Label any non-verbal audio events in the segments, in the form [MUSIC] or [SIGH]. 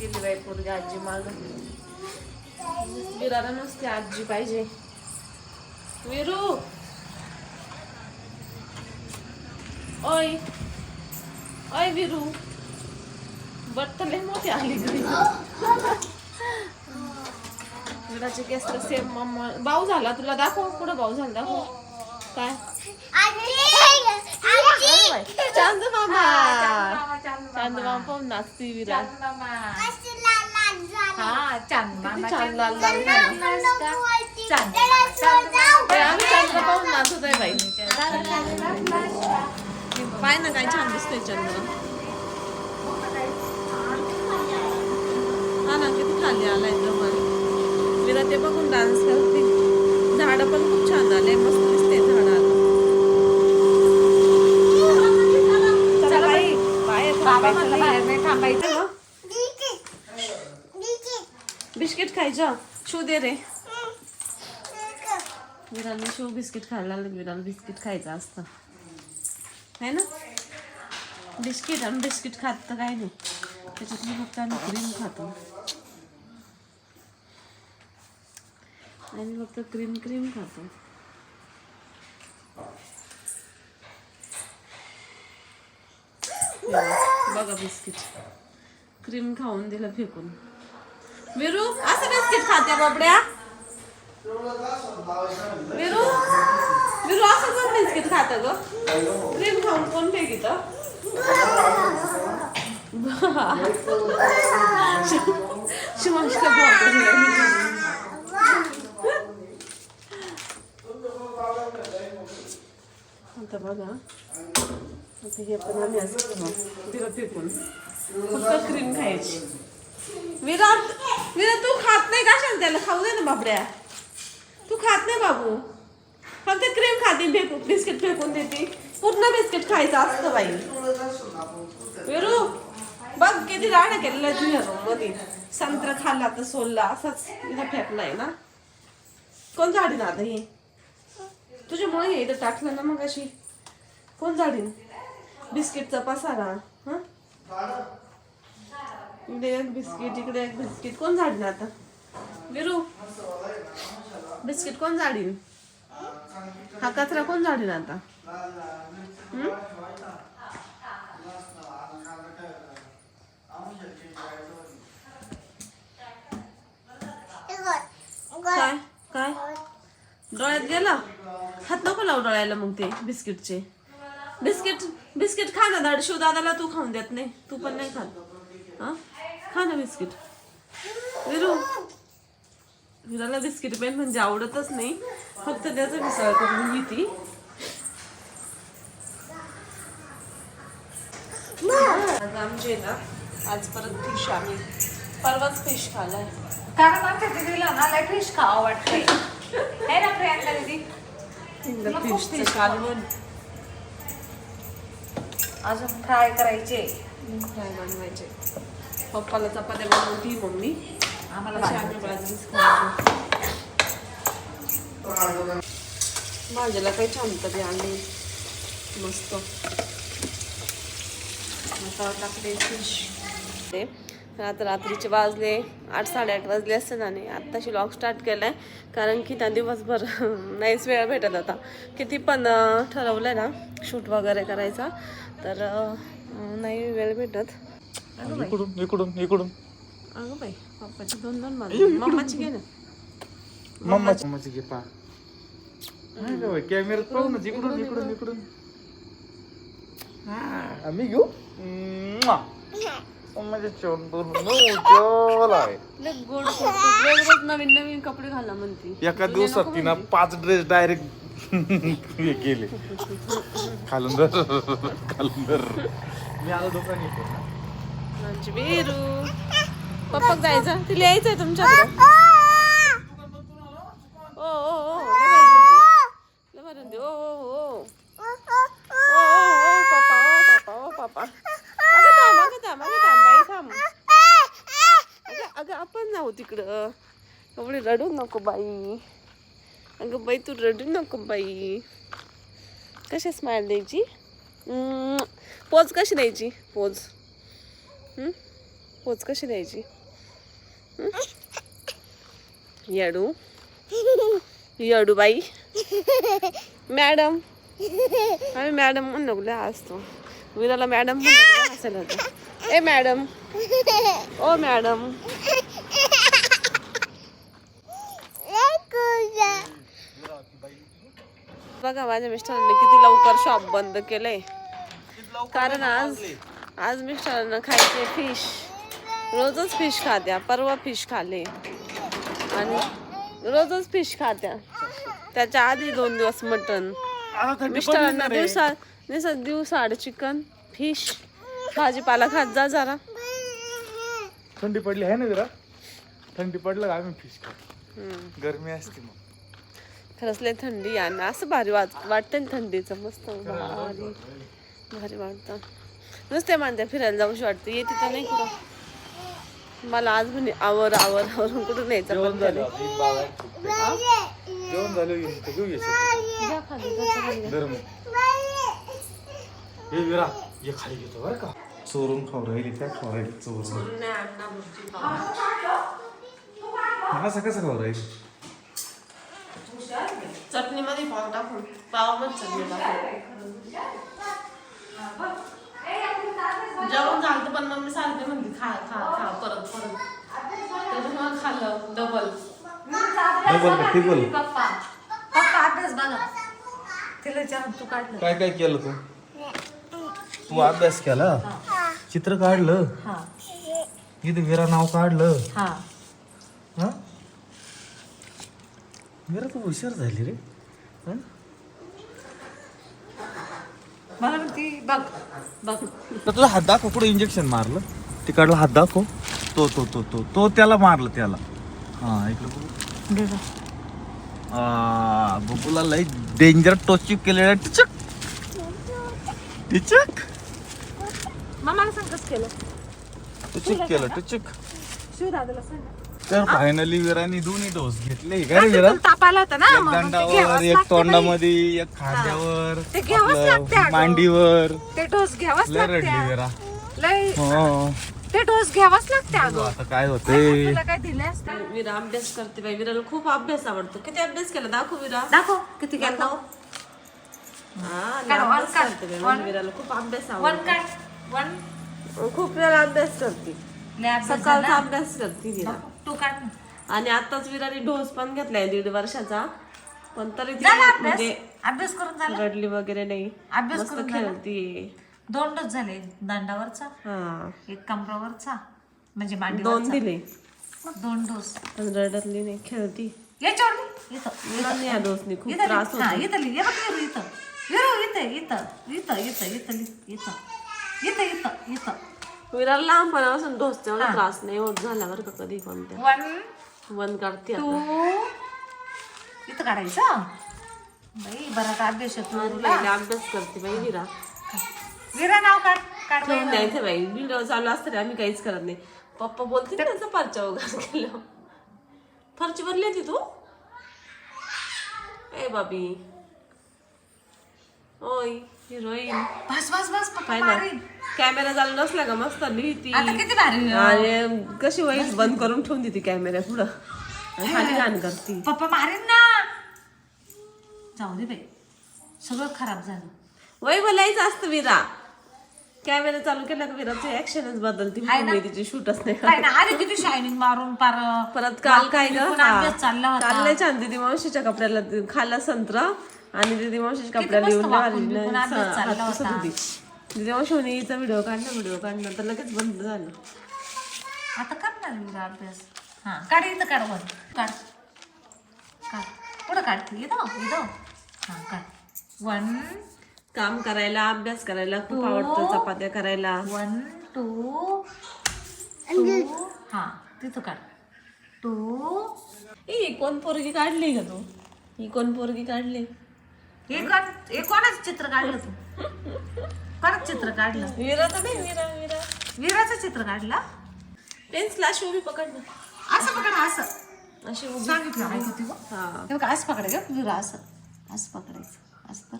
गेली बाई पोरगी आजी माग. विराला नसते आजी पाहिजे. विरू! ओय! ओय विरू! बट्टले मोठी आली घरी विराचे केस तर सेम मम्मा भाऊ झाला तुला दाखव कुठं भाऊ झाला दाखव. काय अरे बाई, चांद मामा चांद मामा पाहून नाचती विरा हा चांदमा किती छान लाल लाल झाला. बाई, आम्ही चंद्र पाहून नाचत आहे बाई पाय ना काय छान दिसतंय चंद्र हा ना किती खाली आलाय जवळ विरा ते बघून डान्स करते झाड पण खूप छान आले मस्त दिसते झाड चला बाई बाहेर बाबा थांबायचं म्हणलं नाही. बाहेर नाही थांबायचं हं? बिस्किट शू दे रे. विराला शू बिस्किट खायला लागले विराला बिस्किट खायचं असतं. है ना? बिस्किट आणि बिस्किट खात तर काही नाही. त्याच्यात मी फक्त आम्ही क्रीम खातो. आणि फक्त क्रीम क्रीम खातो. बघा बिस्किट. क्रीम खाऊन दिलं फेकून. विरू असं बिस्किट खाते बाबड्या? विरू? विरू असं कोण बिस्किट खात ग. क्रीम खाऊन कोण फेकित शिवांशला आता बघा. आता हे पण आम्ही असं दिलं फेकून. फक्त क्रीम खायची. विराट विराट तू खात नाही का शांत त्याला? खाऊ दे ना बाबड्या. तू खात नाही बाबू. फक्त क्रीम खाते फेकू बिस्किट फेकून देते. पूर्ण बिस्किट खायचं असतं बाई. विरू बघ किती राडा केलेलं तुझ्या रूममध्ये संत्र खाल्ला तर सोलला असाच इथं फेकलाय ना. कोण झाडीन आता हे? तुझ्यामुळे हे इथं टाकलं ना मग अशी कोण झाडीन? बिस्किटचा पसारा हा? इकडे एक बिस्किट इकडे एक बिस्किट. कोण झाडीन आता? विरू बिस्किट कोण झाडीन? हा कचरा कोण झाडीन आता? काय? काय? डोळ्यात गेला? हात नको लावू डोळ्याला मग ते बिस्किटचे. बिस्किट बिस्किट खा ना दाड शिव दादाला तू खाऊन देत नाही. तू पण नाही खात. हा? खा ना बिस्किट. विरू. विराला बिस्किट पेन म्हणजे आवडतच नाही. फक्त त्याचं मिसळ करून घेती. आज आमचे ना आज परत फिश आम्ही. परवाच फिश खाल्लाय. कारण आमच्या दीदीला ना लय फिश खावं वाटतंय. है ना प्रियांका दीदी. फिशचं कालवण अजून फ्राय करायचे. काय बनवायचे. पप्पाला चपात्या बनवती मम्मी. आम्हाला. आम्ही बाजरीच खायचो. भाजीला काही छान तरी आणली मस्त. आता टाकले फिश. ते आता रात्रीचे वाजले आठ साडेआठ वाजले असते आणि आत्ताशी लॉग स्टार्ट केलाय. कारण की त्या दिवसभर नाहीच वेळ भेटत आता किती पण अं, ठरवलंय ना शूट वगैरे करायचा. तर नाही वेळ भेटत. अगं बाई. इकडून इकडून इकडून. अगं बाई पप्पाची दोन दोन बाजू. मम्माची घे ना. मम्माची. मम्माची घे पा. कॅमेऱ्यात पाहू ना इकडून इकडून इकडून हा. आम्ही घेऊ. मम्माच्या चोंडून उज्ज्वल आहे. लय गोड गोड गोड. रोज रोज नवीन नवीन कपडे घाला म्हणती. एका दिवसात तिनं. पाच ड्रेस डायरेक्ट [LAUGHS] हे केले. [LAUGHS] खालून धर खालून धर. मी आलो दुकान येतो. आमची बिरू पप्पा जायचं? तिला यायचंय तुमच्याकडे? ओ ओ ओ लय भारी म्हणते. ओ ओ ओ ओ. ओ पप्पा अगं थांब अगं थांब अगं थांब बाई थांब. अगं अगं आपण जाऊ तिकडं. एवढी रडू नको बाई. अगं बाई तू रडू नको बाई. कशी स्माइल द्यायची? पोज कशी द्यायची? पोज पोच कशी द्यायची? हं? येडू? येडू बाई मॅडम? आम्ही मॅडम म्हणून नको असतो विराला मॅडम म्हणून हसायला होतं ए मॅडम. ओ मॅडम. बघा माझ्या मिस्टरांनी किती लवकर शॉप बंद केलंय. कारण आज आज मिस्टरांना खायचे फिश. रोजच फिश खात्या परवा फिश खाल्ले. आणि रोजच फिश खात्या. त्याच्या आधी दोन दिवस मटन मिस्टरांना दिवसा दिवसा दिवसाआड चिकन फिश. भाजीपाला खात जा जरा. थंडी पडली आहे ना जरा? थंडी पडलं का आम्ही फिश खातो हम्म. गरमी असते मग. खरंच लय थंडी ना असं भारी वाट वाटतं ना थंडीचं. मस्त भारी. भारी वाटतं. नुसते मानते फिरायला जाऊशी वाटतं. येते तर नाही कुठं. मला आज म्हणे आवर आवर आवरून कुठं न्यायचं चोरून खाऊ राहिली काय खाऊ राहिली चोरून. असं कसं खाऊ राहिली चटणीमध्ये पाव टाकून पाव पण चटणी टाकून. जेवण झालं पण मम्मी सांगते म्हणते खा खा खा परत परत. त्याच्यामुळे खाल्लं डबल डबल का टिबल पप्पा पप्पा अभ्यास बघा. तिला तू काढलं. काय काय केलं तू? तू अभ्यास केला? चित्र काढलं? हा. इथं विरा नाव काढलं? हा. हा? विरा तू हुशार झाली रे. हं? मला म्हणती बघ बघ. तर तुझा हात दाखव कुठे इंजेक्शन मारलं? ते काढलं हात दाखव. तो तो तो तो तो त्याला मारलं त्याला. हा इकडे बघू. आ, बबूला लई डेंजर टोचिक केलेलं टिचक. टिचक. मामाला सांग कसं केलं? टिचक केलं टिचक. शिव दादाला सांग. तर फायनली विराने दोन्ही डोस घेतले. रे असं विरा? तुला ताप आला होता ना एक मग ते दंडावर घ्यावंच एक लागते बाई. तोंडामध्ये एक खांद्यावर ते घ्यावंच आपलं लागते अगं. मांडीवर. ते डोस घ्यावाच लय रडली लागते. विरा. लय हो. ते डोस घ्यावाच लागते अगं. आता काय होते तुला काय दिले असते? विरा अभ्यास करते बाई. विराला खूप अभ्यास आवडतो. किती अभ्यास केला? दाखव विरा. दाखव. किती हा लय काढ, वन अभ्यास काढ. करते बाई. वन. माझ्या विराला खूप अभ्यास वन आवडतो. काढ. वन. खूप वेळा अभ्यास करते. लय अभ्यास सकाळचा. अभ्यास करते विरा. तू काढ. आणि आताच विराने डोस पण घेतलाय दीड वर्षाचा पण तरी ती झाला अभ्यास म्हणजे अभ्यास करून झाला रडली वगैरे नाही अभ्यास मस्त करून झाला? खेळती दोन डोस झाले दंडावरचा हा एक कमरावरचा म्हणजे दोन मांडीवरचा दिले दोन डोस पण रडतली नाही खेळती याच्यावर लिह. इथं विराने या डोसनी खूप इथं त्रास लिह. हा, होतो इथं लिह. हे बघ विरू इथं विरू इथं इथं इथं इथं इथं लिह. इथं इथं इथं इथं विराला लहानपणापासून डोस तेवढा हा. त्रास नाही होत झाला बरं का कधी कोणत्या वन वन काढते टू आता. इथं काढायचं? बाई अभ्यास तुला? अभ्यास करते बाई विरा विरा नाव काढ. ठेवून द्यायचं बाई. व्हिडिओ चालू असतं आम्ही काहीच करत नाही. पप्पा बोलते त्याचा परचा वगैरे केलं. फरची भरली होती तू? ए बाबी. ओय हिरोईन. बस बस बस पप्पा ना मारीन. कॅमेरा चालू नसला का मस्त लिहिती आता किती भारी आणि कशी वाईट बंद करून ठेवून देते कॅमेरा पुढं. आणि खाली घाण करते. पप्पा मारीन ना. जाऊ दे बाई. सगळं खराब झालं. वय बोलायचं असतं विरा. कॅमेरा चालू केला का विराची ऍक्शनच बदलती. हाय ना? मी तिची शूटच नाही काय ना. अरे किती शायनिंग मारून पार परत काल काय ग पुन्हा. अभ्यास चालला काल होता लय छान दिदी मावशीच्या कपड्याला खाल्ला संत्रा. आणि दिदी मावशीच्या कपड्याला मस्त येऊन वाकून बिकून अभ्यास चालला. होती. म्हणे हिचा व्हिडिओ काढला व्हिडिओ काढला तर लगेच बंद झालं. आता करणार विरा अभ्यास. हा काढ इथं काढ वर. काढ. काढ. पुढं काढ इथं इथं. हा काढ. वन काम करायला अभ्यास करायला खूप आवडतं चपात्या करायला. वन टू टू हा तिथं काढ. टू ए ही कोण पोरगी काढली का तू? ही कोण पोरगी काढली? हे कोण हे कोणाचं चित्र काढलं तू? [LAUGHS] कोणाचं चित्र काढलं. विरा तर नाही विरा विरा. विराचं चित्र काढलं? पेन्सिल अशी उभी पकड ना. असं पकड असं. अशी उभी. सांगितलं माहिती होती गं. हा. हे बघा असं पकडायचं विरा असं. असं पकडायचं असं तर.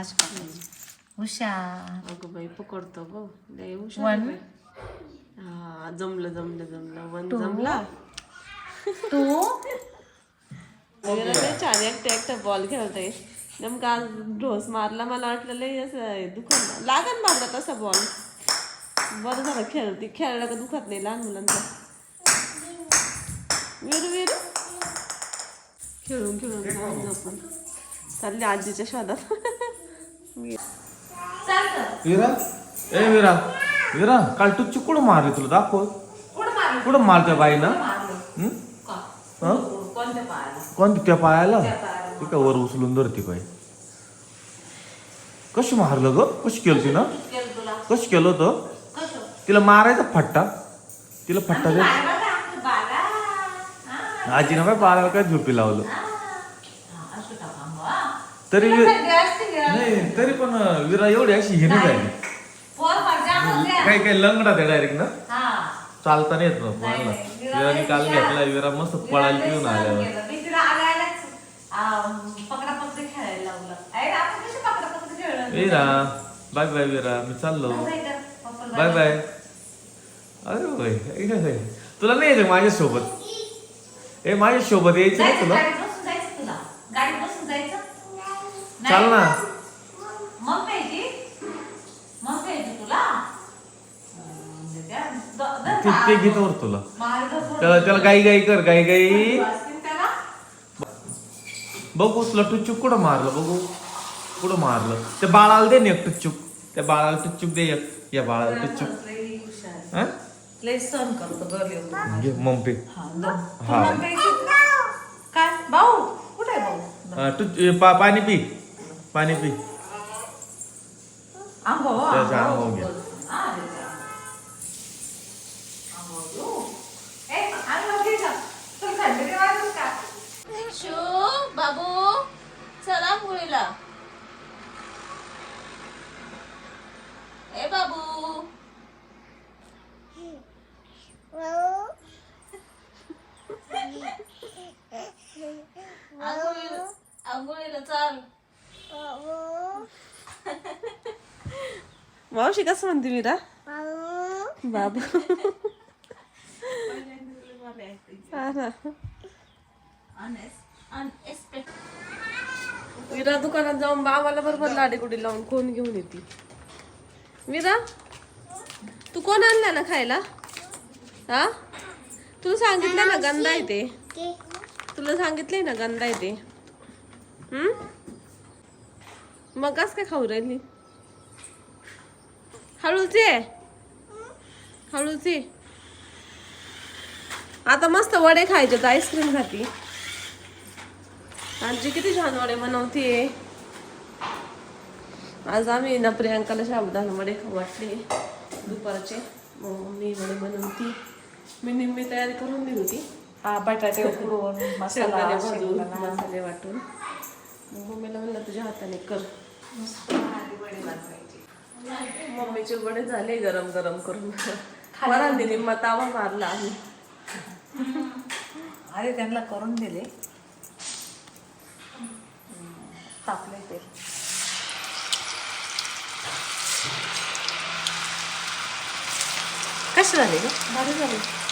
असं पकडायचं. हुशार. अगं बाई पकडतो गो. लय हुशार One. आहे बाई. हा जमलं जमलं जमलं. वन जमला. टू. लय छान एकटं एकटं बॉल खेळतोय. नेमका आज ढोस मारला मला वाटलं लय असं दुखत लागन बाबा तसा बॉल. बरं झालं खेळती. खेळलं का दुखत नाही लहान मुलांचं. विरू विरू. खेळून खेळून आपण. चालली आजीच्या शोधात. विरा? ए विरा. विरा काल तू चिकुड मारली तुला दाखव. कुठं मारलं? कुठं मारतोय मारलं? हं? का? हं? कोणत्या पायाला त्या पायाला त्या पायाला. ती काय वर उचलून धरते काय कशी मारलं ग कशी केलं तिनं केलं तुला कशी केलं होतं कसं तिला मारायचा फट्टा तिला फट्टा दे बाळा बाळा. हा, आजीनं काय बाळाला काय झोपी लावलं हा. हा, असं टाका, हा. तरी तुला? नाही तरी पण विरा एवढी अशी हे नाही झाली पोर. काही काही लंगडा ते डायरेक्ट ना हा. चालता नाही येत मग नाही, मला नाही. विरा विराने काल. घेतला विरा मस्त पळायला पिऊन आल्यावर केलं. मी तिला आल्यालाच, आम, पकडापकडी खेळायला लावलं. अरे, आपण कशी पकडापकडी खेळलो? विरा बाय बाय विरा मी चाललो बाय बाय बाय अरे हे काय? तुला नाही यायचं माझ्या सोबत ए माझ्या सोबत यायचं ना तुला गाडीत बसून जायचं तुला गाडीत बसून जायचं नाही. चाल ना ते ते घेतो वर तुला. त्याला त्याला गाई गाई कर गाई गाई? बघू तुला टुच्चूक कुठं मारलं बघू. कुठं मारलं? ते बाळाला दे ना एक टुच्चूक त्या बाळाला टुच्चूक दे एक. या बाळाला टुच्चूक. हा? सहन करतो मम्पी हा? काय? भाऊ कुठे पाणी पी. पाणी पी. आंघोळ घ्या. हा, त्याच्या. आंघोळ घेऊ. ए, आंघोळ घे जा. तुला थंडी नाही वाजत का? शो बाबू चला मुलीला. ए बाबू. आंघोळीला आंघोळीला चाल. मावशी कसं म्हणते मीरा? बाबू. हा ना. मीरा दुकानात जाऊन बाबाला बरोबर लाडेकुडी लावून कोण घेऊन येते? मीरा तू कोण आणला ना खायला? हा? तुला सांगितलं ना गंदा आहे ते. तुला सांगितलंय ना गंदा येते हम्म? मग कस काय खाऊ राहिली? हळूच ये. हळूच ये. आता मस्त वडे खायचे तर आईस्क्रीम खाती. आजी किती छान वडे बनवते आज आम्ही ना प्रियांकाला साबुदाणा वडे वाटले. दुपारचे. मग मी वडे बनवती. मी निम्मी तयारी करून दिली होती. हा बटाटे उकडून मसाला भाजून. मसाले वाटून. मग मम्मीला म्हणलं तुझ्या हाताने कर. मम्मीचे वडे झाले गरम गरम करून. वरांनी निम्मा तावा मारला आम्ही. अरे त्यांना करून दिले. तापले ते. कसे झाले ग? भारी झाले.